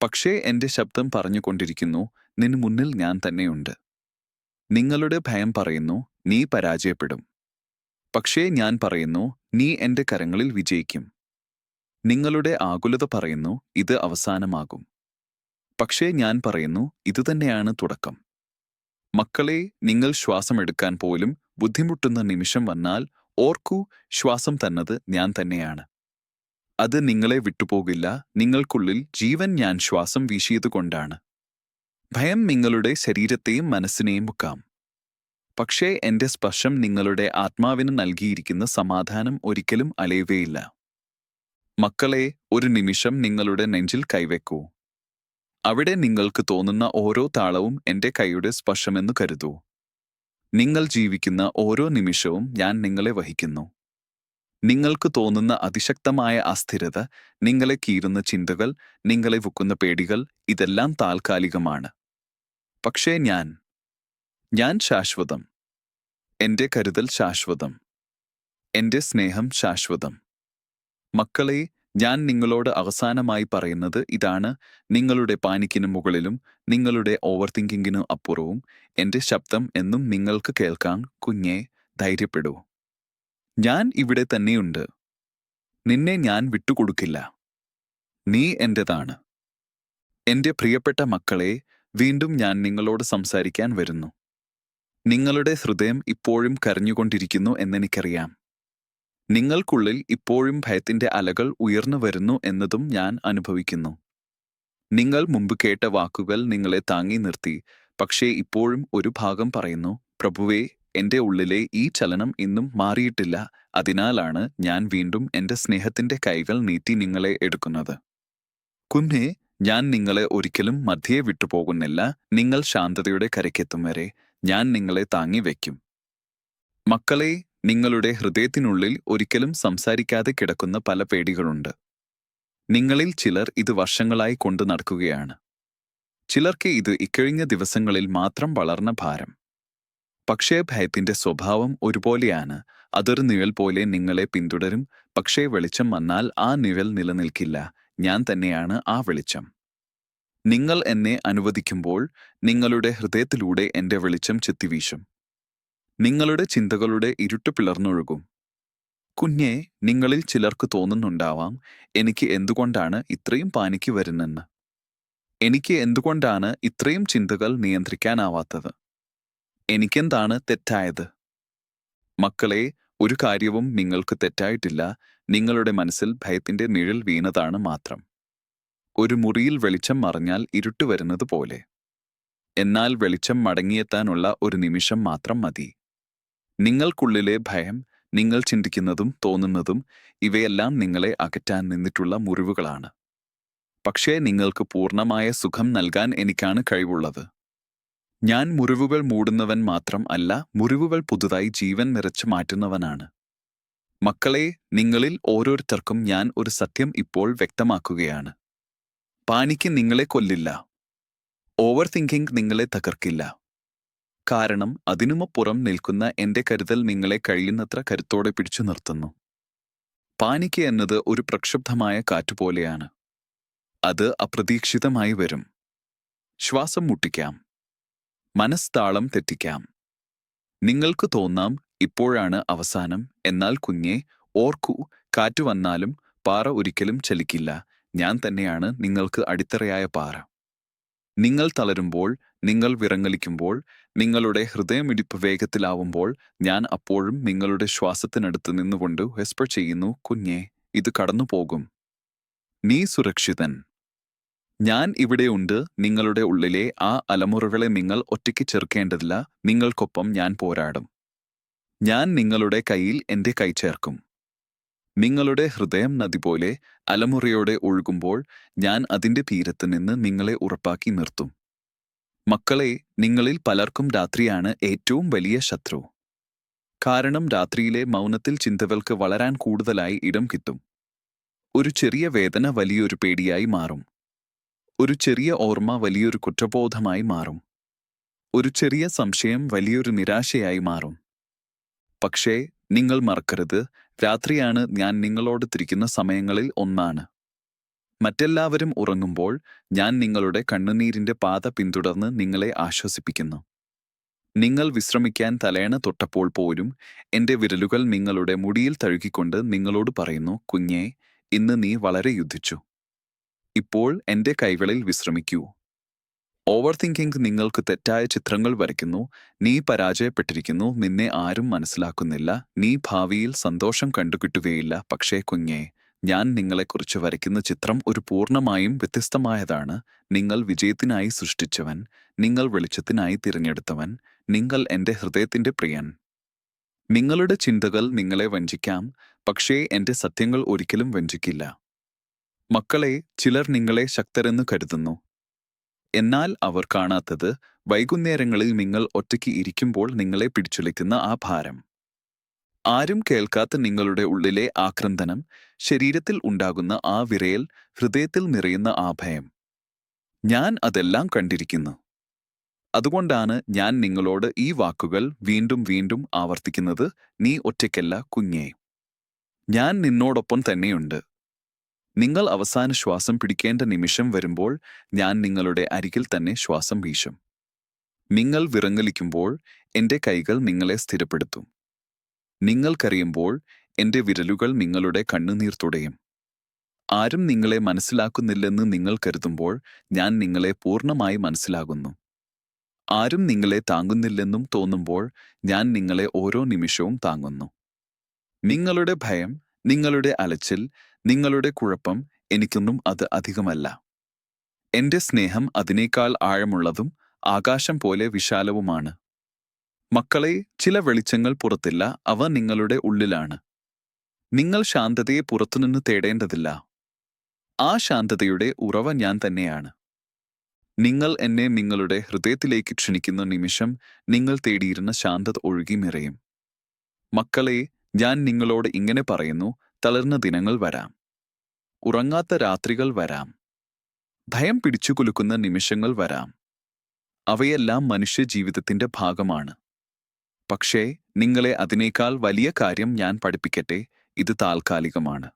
പക്ഷേ എന്റെ ശബ്ദം പറഞ്ഞുകൊണ്ടിരിക്കുന്നു നിന് മുന്നിൽ ഞാൻ തന്നെയുണ്ട്. നിങ്ങളുടെ ഭയം പറയുന്നു നീ പരാജയപ്പെടും. പക്ഷേ ഞാൻ പറയുന്നു നീ എന്റെ കരങ്ങളിൽ വിജയിക്കും. നിങ്ങളുടെ ആകുലത പറയുന്നു ഇത് അവസാനമാകും. പക്ഷേ ഞാൻ പറയുന്നു ഇതുതന്നെയാണ് തുടക്കം. മക്കളെ നിങ്ങൾ ശ്വാസമെടുക്കാൻ പോലും ബുദ്ധിമുട്ടുന്ന നിമിഷം വന്നാൽ ഓർക്കൂ ശ്വാസം തന്നത് ഞാൻ തന്നെയാണ്. അത് നിങ്ങളെ വിട്ടുപോകില്ല നിങ്ങൾക്കുള്ളിൽ ജീവൻ ഞാൻ ശ്വാസം വീശിയതുകൊണ്ടാണ്. ഭയം നിങ്ങളുടെ ശരീരത്തെയും മനസ്സിനെയും മുക്കാം. പക്ഷേ എന്റെ സ്പർശം നിങ്ങളുടെ ആത്മാവിന് നൽകിയിരിക്കുന്ന സമാധാനം ഒരിക്കലും അലയുകയില്ല. മക്കളെ ഒരു നിമിഷം നിങ്ങളുടെ നെഞ്ചിൽ കൈവെക്കൂ. അവിടെ നിങ്ങൾക്ക് തോന്നുന്ന ഓരോ താളവും എന്റെ കൈയുടെ സ്പർശമെന്ന് കരുതൂ. നിങ്ങൾ ജീവിക്കുന്ന ഓരോ നിമിഷവും ഞാൻ നിങ്ങളെ വഹിക്കുന്നു. നിങ്ങൾക്ക് തോന്നുന്ന അതിശക്തമായ അസ്ഥിരത നിങ്ങളെ കീറുന്ന ചിന്തകൾ നിങ്ങളെ വുക്കുന്ന പേടികൾ ഇതെല്ലാം താൽക്കാലികമാണ്. പക്ഷേ ഞാൻ ഞാൻ ശാശ്വതം. എന്റെ കരുതൽ ശാശ്വതം. എന്റെ സ്നേഹം ശാശ്വതം. മക്കളെ ഞാൻ നിങ്ങളോട് അവസാനമായി പറയുന്നത് ഇതാണ്. നിങ്ങളുടെ പാനിക്കിനു മുകളിലും നിങ്ങളുടെ ഓവർ തിങ്കിങ്ങിനു അപ്പുറവും എന്റെ ശബ്ദം എന്നും നിങ്ങൾക്ക് കേൾക്കാൻ കുഞ്ഞെ ധൈര്യപ്പെടൂ. ഞാൻ ഇവിടെ തന്നെയുണ്ട്. നിന്നെ ഞാൻ വിട്ടുകൊടുക്കില്ല. നീ എന്റേതാണ്. എന്റെ പ്രിയപ്പെട്ട മക്കളെ വീണ്ടും ഞാൻ നിങ്ങളോട് സംസാരിക്കാൻ വരുന്നു. നിങ്ങളുടെ ഹൃദയം ഇപ്പോഴും കരഞ്ഞുകൊണ്ടിരിക്കുന്നു എന്നെനിക്കറിയാം. നിങ്ങൾക്കുള്ളിൽ ഇപ്പോഴും ഭയത്തിന്റെ അലകൾ ഉയർന്നു വരുന്നു എന്നതും ഞാൻ അനുഭവിക്കുന്നു. നിങ്ങൾ മുമ്പ് കേട്ട വാക്കുകൾ നിങ്ങളെ താങ്ങി നിർത്തി പക്ഷേ ഇപ്പോഴും ഒരു ഭാഗം പറയുന്നു പ്രഭുവേ എന്റെ ഉള്ളിലെ ഈ ചലനം ഇന്നും മാറിയിട്ടില്ല അതിനാലാണ് ഞാൻ വീണ്ടും എന്റെ സ്നേഹത്തിന്റെ കൈകൾ നീട്ടി നിങ്ങളെ എടുക്കുന്നത്. കുഞ്ഞെ ഞാൻ നിങ്ങളെ ഒരിക്കലും മധ്യേ വിട്ടുപോകുന്നില്ല നിങ്ങൾ ശാന്തതയുടെ കരയ്ക്കെത്തും വരെ ഞാൻ നിങ്ങളെ താങ്ങി വയ്ക്കും. മക്കളെ നിങ്ങളുടെ ഹൃദയത്തിനുള്ളിൽ ഒരിക്കലും സംസാരിക്കാതെ കിടക്കുന്ന പല പേടികളുണ്ട്. നിങ്ങളിൽ ചിലർ ഇത് വർഷങ്ങളായി കൊണ്ടു നടക്കുകയാണ്. ചിലർക്ക് ഇത് ഇക്കഴിഞ്ഞ ദിവസങ്ങളിൽ മാത്രം വളർന്ന ഭാരം. പക്ഷേ ഭയത്തിന്റെ സ്വഭാവം ഒരുപോലെയാണ്. അതൊരു നിഴൽ പോലെ നിങ്ങളെ പിന്തുടരും. പക്ഷേ വെളിച്ചം വന്നാൽ ആ നിഴൽ നിലനിൽക്കില്ല. ഞാൻ തന്നെയാണ് ആ വെളിച്ചം. നിങ്ങൾ എന്നെ അനുവദിക്കുമ്പോൾ നിങ്ങളുടെ ഹൃദയത്തിലൂടെ എന്റെ വെളിച്ചം ചെത്തിവീശും. നിങ്ങളുടെ ചിന്തകളുടെ ഇരുട്ട് പിളർന്നൊഴുകും. കുഞ്ഞെ നിങ്ങളിൽ ചിലർക്ക് തോന്നുന്നുണ്ടാവാം എനിക്ക് എന്തുകൊണ്ടാണ് ഇത്രയും പാനിക്ക് വരുന്നെന്ന്. എനിക്ക് എന്തുകൊണ്ടാണ് ഇത്രയും ചിന്തകൾ നിയന്ത്രിക്കാനാവാത്തത്? എനിക്കെന്താണ് തെറ്റായത്? മക്കളെ ഒരു കാര്യവും നിങ്ങൾക്ക് തെറ്റായിട്ടില്ല നിങ്ങളുടെ മനസ്സിൽ ഭയത്തിന്റെ നിഴൽ വീണതാണ് മാത്രം. ഒരു മുറിയിൽ വെളിച്ചം മറിഞ്ഞാൽ ഇരുട്ട് വരുന്നത് പോലെ. എന്നാൽ വെളിച്ചം മടങ്ങിയെത്താനുള്ള ഒരു നിമിഷം മാത്രം മതി. നിങ്ങൾക്കുള്ളിലെ ഭയം നിങ്ങൾ ചിന്തിക്കുന്നതും തോന്നുന്നതും ഇവയെല്ലാം നിങ്ങളെ അകറ്റാൻ നിന്നിട്ടുള്ള മുറിവുകളാണ്. പക്ഷേ നിങ്ങൾക്ക് പൂർണമായ സുഖം നൽകാൻ എനിക്കാണ് കഴിവുള്ളത്. ഞാൻ മുറിവുകൾ മൂടുന്നവൻ മാത്രം അല്ല മുറിവുകൾ പുതുതായി ജീവൻ നിറച്ചു മാറ്റുന്നവനാണ്. മക്കളെ നിങ്ങളിൽ ഓരോരുത്തർക്കും ഞാൻ ഒരു സത്യം ഇപ്പോൾ വ്യക്തമാക്കുകയാണ്. പാനിക്ക് നിങ്ങളെ കൊല്ലില്ല. ഓവർ തിങ്കിങ് നിങ്ങളെ തകർക്കില്ല. കാരണം അതിനുമപ്പുറം നിൽക്കുന്ന എന്റെ കരുതൽ നിങ്ങളെ കഴിയുന്നത്ര കരുത്തോടെ പിടിച്ചു നിർത്തുന്നു. പാനിക്ക് എന്നത് ഒരു പ്രക്ഷുബ്ധമായ കാറ്റുപോലെയാണ് അത് അപ്രതീക്ഷിതമായി വരും. ശ്വാസം മുട്ടിക്കാം. മനസ്താളം തെറ്റിക്കാം. നിങ്ങൾക്ക് തോന്നാം ഇപ്പോഴാണ് അവസാനം എന്നാൽ കുഞ്ഞെ ഓർക്കൂ കാറ്റു വന്നാലും പാറ ഒരിക്കലും ചലിക്കില്ല. ഞാൻ തന്നെയാണ് നിങ്ങൾക്ക് അടിത്തറയായ പാറ. നിങ്ങൾ തളരുമ്പോൾ നിങ്ങൾ വിറങ്ങലിക്കുമ്പോൾ നിങ്ങളുടെ ഹൃദയമിടിപ്പ് വേഗത്തിലാവുമ്പോൾ ഞാൻ അപ്പോഴും നിങ്ങളുടെ ശ്വാസത്തിനടുത്ത് നിന്നുകൊണ്ട് വെസ്പർ ചെയ്യുന്നു കുഞ്ഞെ ഇത് കടന്നുപോകും. നീ സുരക്ഷിതൻ. ഞാൻ ഇവിടെയുണ്ട് നിങ്ങളുടെ ഉള്ളിലെ ആ അലമുറകളെ നിങ്ങൾ ഒറ്റയ്ക്ക് ചേർക്കേണ്ടതില്ല നിങ്ങൾക്കൊപ്പം ഞാൻ പോരാടും. ഞാൻ നിങ്ങളുടെ കയ്യിൽ എന്റെ കൈ ചേർക്കും. നിങ്ങളുടെ ഹൃദയം നദി പോലെ അലമുറയോടെ ഒഴുകുമ്പോൾ ഞാൻ അതിന്റെ തീരത്ത് നിന്ന് നിങ്ങളെ ഉറപ്പാക്കി നിർത്തും. മക്കളെ നിങ്ങളിൽ പലർക്കും രാത്രിയാണ് ഏറ്റവും വലിയ ശത്രു. കാരണം രാത്രിയിലെ മൗനത്തിൽ ചിന്തകൾക്ക് വളരാൻ കൂടുതലായി ഇടം കിട്ടും. ഒരു ചെറിയ വേദന വലിയൊരു പേടിയായി മാറും. ഒരു ചെറിയ ഓർമ്മ വലിയൊരു കുറ്റബോധമായി മാറും. ഒരു ചെറിയ സംശയം വലിയൊരു നിരാശയായി മാറും. പക്ഷേ നിങ്ങൾ മറക്കരുത്. രാത്രിയാണ് ഞാൻ നിങ്ങളോട് തിരിക്കുന്ന സമയങ്ങളിൽ ഒന്നാണ്. മറ്റെല്ലാവരും ഉറങ്ങുമ്പോൾ ഞാൻ നിങ്ങളുടെ കണ്ണുനീരിന്റെ പാത പിന്തുടർന്ന് നിങ്ങളെ ആശ്വസിപ്പിക്കുന്നു. നിങ്ങൾ വിശ്രമിക്കാൻ തലേണ തൊട്ടപ്പോൾ പോലും എന്റെ വിരലുകൾ നിങ്ങളുടെ മുടിയിൽ തഴുകിക്കൊണ്ട് നിങ്ങളോട് പറയുന്നു കുഞ്ഞേ ഇന്ന് നീ വളരെ യുദ്ധിച്ചു. ഇപ്പോൾ എന്റെ കൈകളിൽ വിശ്രമിക്കൂ. ഓവർ തിങ്കിങ് നിങ്ങൾക്ക് തെറ്റായ ചിത്രങ്ങൾ വരയ്ക്കുന്നു. നീ പരാജയപ്പെട്ടിരിക്കുന്നു. നിന്നെ ആരും മനസ്സിലാക്കുന്നില്ല. നീ ഭാവിയിൽ സന്തോഷം കണ്ടുകിട്ടുകയില്ല. പക്ഷേ കുഞ്ഞേ ഞാൻ നിങ്ങളെക്കുറിച്ച് വരയ്ക്കുന്ന ചിത്രം ഒരു പൂർണമായും വ്യത്യസ്തമായതാണ്. നിങ്ങൾ വിജയത്തിനായി സൃഷ്ടിച്ചവൻ നിങ്ങൾ വെളിച്ചത്തിനായി തിരഞ്ഞെടുത്തവൻ നിങ്ങൾ എന്റെ ഹൃദയത്തിന്റെ പ്രിയൻ. നിങ്ങളുടെ ചിന്തകൾ നിങ്ങളെ വഞ്ചിക്കാം പക്ഷേ എന്റെ സത്യങ്ങൾ ഒരിക്കലും വഞ്ചിക്കില്ല. മക്കളെ ചിലർ നിങ്ങളെ ശക്തരെന്ന് കരുതുന്നു. എന്നാൽ അവർ കാണാത്തത് വൈകുന്നേരങ്ങളിൽ നിങ്ങൾ ഒറ്റയ്ക്ക് ഇരിക്കുമ്പോൾ നിങ്ങളെ പിടിച്ചുലയ്ക്കുന്ന ആ ഭാരം. ആരും കേൾക്കാത്ത നിങ്ങളുടെ ഉള്ളിലെ ആക്രന്ദനം ശരീരത്തിൽ ഉണ്ടാകുന്ന ആ വിറയൽ ഹൃദയത്തിൽ നിറയുന്ന ആ ഭയം. ഞാൻ അതെല്ലാം കണ്ടിരിക്കുന്നു. അതുകൊണ്ടാണ് ഞാൻ നിങ്ങളോട് ഈ വാക്കുകൾ വീണ്ടും വീണ്ടും ആവർത്തിക്കുന്നത് നീ ഒറ്റയ്ക്കല്ല കുഞ്ഞേ. ഞാൻ നിന്നോടൊപ്പം തന്നെയുണ്ട്. നിങ്ങൾ അവസാന ശ്വാസം പിടിക്കേണ്ട നിമിഷം വരുമ്പോൾ ഞാൻ നിങ്ങളുടെ അരികിൽ തന്നെ ശ്വാസം വീശും. നിങ്ങൾ വിറങ്ങലിക്കുമ്പോൾ എന്റെ കൈകൾ നിങ്ങളെ സ്ഥിരപ്പെടുത്തും. നിങ്ങൾക്കറിയുമ്പോൾ എന്റെ വിരലുകൾ നിങ്ങളുടെ കണ്ണുനീർ തുടയും. ആരും നിങ്ങളെ മനസ്സിലാക്കുന്നില്ലെന്ന് നിങ്ങൾ കരുതുമ്പോൾ ഞാൻ നിങ്ങളെ പൂർണമായി മനസ്സിലാകുന്നു. ആരും നിങ്ങളെ താങ്ങുന്നില്ലെന്നും തോന്നുമ്പോൾ ഞാൻ നിങ്ങളെ ഓരോ നിമിഷവും താങ്ങുന്നു. നിങ്ങളുടെ ഭയം നിങ്ങളുടെ അലച്ചിൽ നിങ്ങളുടെ കുഴപ്പം എനിക്കൊന്നും അത് അധികമല്ല. എന്റെ സ്നേഹം അതിനേക്കാൾ ആഴമുള്ളതും ആകാശം പോലെ വിശാലവുമാണ്. മക്കളെ ചില വെളിച്ചങ്ങൾ പുറത്തില്ല അവ നിങ്ങളുടെ ഉള്ളിലാണ്. നിങ്ങൾ ശാന്തതയെ പുറത്തുനിന്ന് തേടേണ്ടതില്ല. ആ ശാന്തതയുടെ ഉറവ ഞാൻ തന്നെയാണ്. നിങ്ങൾ എന്നെ നിങ്ങളുടെ ഹൃദയത്തിലേക്ക് ക്ഷണിക്കുന്ന നിമിഷം നിങ്ങൾ തേടിയിരുന്ന ശാന്തത ഒഴുകി നിറയും. മക്കളെ ഞാൻ നിങ്ങളോട് ഇങ്ങനെ പറയുന്നു തളർന്ന ദിനങ്ങൾ വരാം. ഉറങ്ങാത്ത രാത്രികൾ വരാം. ഭയം പിടിച്ചുകുലുക്കുന്ന നിമിഷങ്ങൾ വരാം. അവയെല്ലാം മനുഷ്യ ജീവിതത്തിന്റെ ഭാഗമാണ്. പക്ഷേ നിങ്ങളെ അതിനേക്കാൾ വലിയ കാര്യം ഞാൻ പഠിപ്പിക്കട്ടെ ഇത് താൽക്കാലികമാണ്.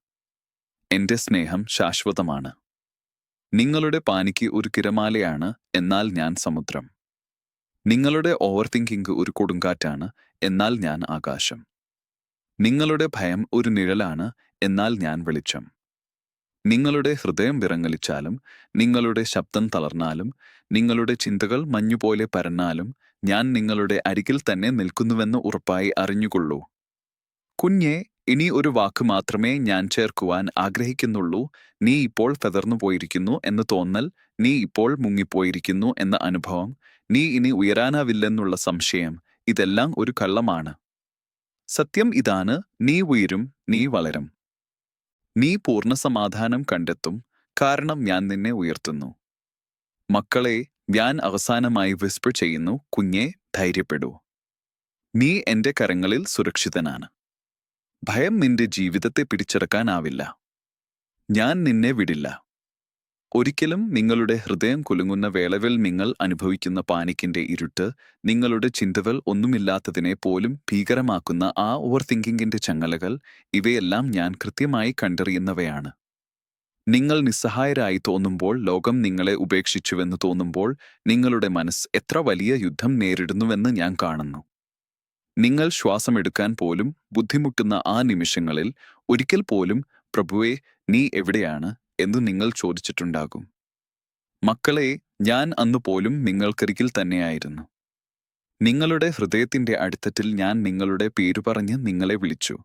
എന്റെ സ്നേഹം ശാശ്വതമാണ്. നിങ്ങളുടെ പാനിക്ക് ഒരു കിരമാലയാണ് എന്നാൽ ഞാൻ സമുദ്രം. നിങ്ങളുടെ ഓവർ തിങ്കിങ് ഒരു കൊടുങ്കാറ്റാണ് എന്നാൽ ഞാൻ ആകാശം. നിങ്ങളുടെ ഭയം ഒരു നിഴലാണ് എന്നാൽ ഞാൻ വെളിച്ചം. നിങ്ങളുടെ ഹൃദയം വിറങ്ങലിച്ചാലും നിങ്ങളുടെ ശബ്ദം തളർന്നാലും നിങ്ങളുടെ ചിന്തകൾ മഞ്ഞുപോലെ പരന്നാലും ഞാൻ നിങ്ങളുടെ അരികിൽ തന്നെ നിൽക്കുന്നുവെന്ന് ഉറപ്പായി അറിഞ്ഞുകൊള്ളൂ. കുഞ്ഞെ ഇനി ഒരു വാക്ക് മാത്രമേ ഞാൻ ചേർക്കുവാൻ ആഗ്രഹിക്കുന്നുള്ളൂ. നീ ഇപ്പോൾ ഫെതർന്നു പോയിരിക്കുന്നു എന്ന് തോന്നൽ നീ ഇപ്പോൾ മുങ്ങിപ്പോയിരിക്കുന്നു എന്ന അനുഭവം നീ ഇനി ഉയരാനാവില്ലെന്നുള്ള സംശയം ഇതെല്ലാം ഒരു കള്ളമാണ്. സത്യം ഇതാണ് നീ ഉയരും നീ വളരും. നീ പൂർണ സമാധാനം കണ്ടെത്തും കാരണം ഞാൻ നിന്നെ ഉയർത്തുന്നു. മക്കളെ ഞാൻ അവസാനമായി വിസ്പർ ചെയ്യുന്നു കുഞ്ഞെ ധൈര്യപ്പെടൂ. നീ എന്റെ കരങ്ങളിൽ സുരക്ഷിതനാണ്. ഭയം നിന്റെ ജീവിതത്തെ പിടിച്ചെടുക്കാനാവില്ല. ഞാൻ നിന്നെ വിടില്ല. ഒരിക്കലും നിങ്ങളുടെ ഹൃദയം കുലുങ്ങുന്ന വേളവിൽ നിങ്ങൾ അനുഭവിക്കുന്ന പാനിക്കിന്റെ ഇരുട്ട് നിങ്ങളുടെ ചിന്തകൾ ഒന്നുമില്ലാത്തതിനെ പോലും ഭീകരമാക്കുന്ന ആ ഓവർ തിങ്കിങ്ങിന്റെ ചങ്ങലകൾ ഇവയെല്ലാം ഞാൻ കൃത്യമായി കണ്ടറിയുന്നവയാണ്. നിങ്ങൾ നിസ്സഹായരായി തോന്നുമ്പോൾ ലോകം നിങ്ങളെ ഉപേക്ഷിച്ചുവെന്ന് തോന്നുമ്പോൾ നിങ്ങളുടെ മനസ്സ് എത്ര വലിയ യുദ്ധം നേരിടുന്നുവെന്ന് ഞാൻ കാണുന്നു. നിങ്ങൾ ശ്വാസമെടുക്കാൻ പോലും ബുദ്ധിമുട്ടുന്ന ആ നിമിഷങ്ങളിൽ ഒരിക്കൽ പോലും പ്രഭുവെ നീ എവിടെയാണ്? എന്ന് നിങ്ങൾ ചോദിച്ചിട്ടുണ്ടാകും. മക്കളെ ഞാൻ അന്ന് പോലും നിങ്ങൾക്കരികിൽ തന്നെയായിരുന്നു. നിങ്ങളുടെ ഹൃദയത്തിന്റെ അടിത്തട്ടിൽ ഞാൻ നിങ്ങളുടെ പേരു പറഞ്ഞ് നിങ്ങളെ വിളിച്ചു.